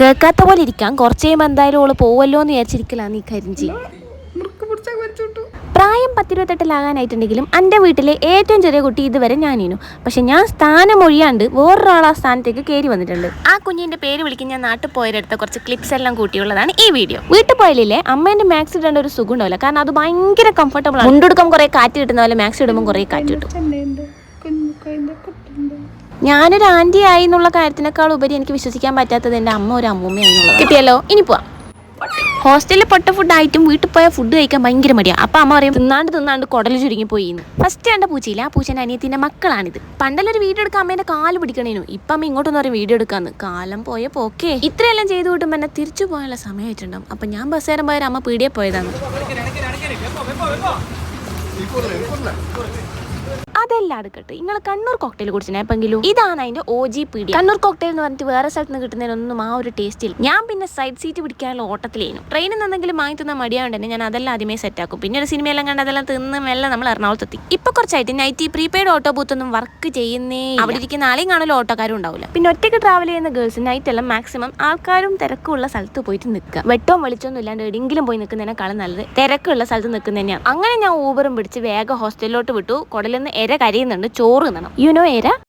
കേൾക്കാത്ത പോലെ ഇരിക്കാം കുറച്ച് കഴിയുമ്പോൾ എന്തായാലും ഓൾ പോവല്ലോ എന്ന് വിചാരിച്ചിരിക്കലാണ് ഈ കരിഞ്ചി. പ്രായം പത്തിരുപത്തെട്ടിലാകാനായിട്ടുണ്ടെങ്കിലും എന്റെ വീട്ടിലെ ഏറ്റവും ചെറിയ കുട്ടി ഇതുവരെ ഞാനീനു. പക്ഷെ ഞാൻ സ്ഥാനം ഒഴിയാണ്ട് വേറൊരാൾ ആ സ്ഥാനത്തേക്ക് കയറി വന്നിട്ടുണ്ട്. ആ കുഞ്ഞിന്റെ പേര് വിളിക്കാൻ ഞാൻ നാട്ടിൽ പോയതെടുത്ത കുറച്ച് ക്ലിപ്സ് എല്ലാം കൂട്ടിയുള്ളതാണ് ഈ വീഡിയോ. വീട്ടിൽ പോയാലേ അമ്മേന്റെ മാക്സ് ഇടേണ്ട ഒരു സുഖം ഉണ്ടാവില്ല കാരണം അത് ഭയങ്കര കംഫർട്ടബിൾ ആണ്. മുണ്ടെടുക്കാൻ കുറേ കാറ്റ് കിട്ടുന്ന പോലെ മാക്സ് ഇടുമ്പോൾ കുറേ കാറ്റ് കിട്ടും. ഞാനൊരു ആന്റി ആയി എന്നുള്ള കാര്യത്തിനേക്കാൾ ഉപരി എനിക്ക് വിശ്വസിക്കാൻ പറ്റാത്തത് എന്റെ അമ്മ ഒരു അമ്മൂമ്മയാണ് കിട്ടിയല്ലോ? ഇനി പോവാം. ഹോസ്റ്റലിൽ പൊട്ട ഫുഡ് ആയിട്ടും വീട്ടിൽ പോയ ഫുഡ് കഴിക്കാൻ ഭയങ്കര മടിയാണ് അപ്പം അമ്മ പറയും തിന്നാണ്ട് തിന്നാണ്ട് കുടൽ ചുരുങ്ങി പോയി ഫസ്റ്റ് കണ്ട പൂച്ചയില്ല. ആ പൂച്ചേന്റെ അനിയത്തിന്റെ മക്കളാണിത്. പണ്ടല്ലൊരു വീഡിയോ എടുക്കാൻ അമ്മേന്റെ കാൽ പിടിക്കണേനു. ഇപ്പം അമ്മ ഇങ്ങോട്ടൊന്നും പറയും വീഡിയോ എടുക്കാന്ന്. കാലം പോയ പോക്കേ. ഇത്രയെല്ലാം ചെയ്തു കൂട്ടുമ്പോൾ എന്നെ തിരിച്ചു പോകാനുള്ള സമയമായിട്ടുണ്ടാവും അപ്പം ഞാൻ ബസ് നേരം പോയാൽ അമ്മ പീടിയെ പോയതാണ്. അതെല്ലാം എടുക്കട്ടെ. നിങ്ങൾ കണ്ണൂർ കോക്ടെയിൽ കുടിച്ചിനെ എപ്പെങ്കിലും? ഇതാണ് അതിന്റെ ഒ ജി പീടി കണ്ണൂർ കോക്ടെയിൽ എന്ന് പറഞ്ഞിട്ട് വേറെ സ്ഥലത്ത് നിന്ന് കിട്ടുന്നതിനൊന്നും ആ ഒരു ടേസ്റ്റ് ഇല്ല. ഞാൻ പിന്നെ സൈഡ് സീറ്റ് പിടിക്കാനുള്ള ഓട്ടത്തിലേനു. ട്രെയിനിൽ നിന്ന് എന്തെങ്കിലും വാങ്ങി തിന്ന മടിയാണ്ട് ഞാൻ അതെല്ലാം ആദ്യമേ സെറ്റ് ആക്കും. പിന്നെ ഒരു സിനിമയെല്ലാം കണ്ട് അതെല്ലാം തിന്ന് മെല്ലെ നമ്മൾ എറണാകുളത്തെത്തി ഇപ്പൊ കുറച്ചായിട്ട് നൈറ്റ് പ്രീപെയ്ഡ് ഓട്ടോ ബൂത്ത് ഒന്നും വർക്ക് ചെയ്യുന്നേ അവിടെ ഇരിക്കുന്ന ആളെയും കാണുമല്ലോ ഓട്ടോക്കാരും ഉണ്ടാവില്ല പിന്നെ ഒറ്റയ്ക്ക് ട്രാവൽ ചെയ്യുന്ന ഗേൾസ് നൈറ്റ് എല്ലാം മാക്സിമം ആൾക്കാരും തിരക്കുള്ള സ്ഥലത്ത് പോയിട്ട് നിൽക്കുക വെട്ടവും വെളിച്ചൊന്നും ഇല്ലാണ്ട് എവിടെയെങ്കിലും പോയി നിൽക്കുന്നതിനേക്കാളും നല്ലത് തിരക്കുള്ള സ്ഥലത്ത് നിൽക്കുന്നതന്നെയാണ് അങ്ങനെ ഞാൻ ഊബറും പിടിച്ച് വേഗം ഹോസ്റ്റലിലോട്ട് വിട്ടു. കുടലിൽ നിന്ന് എര കരയുന്നുണ്ട് ചോറ് തിന്നണം. You know എര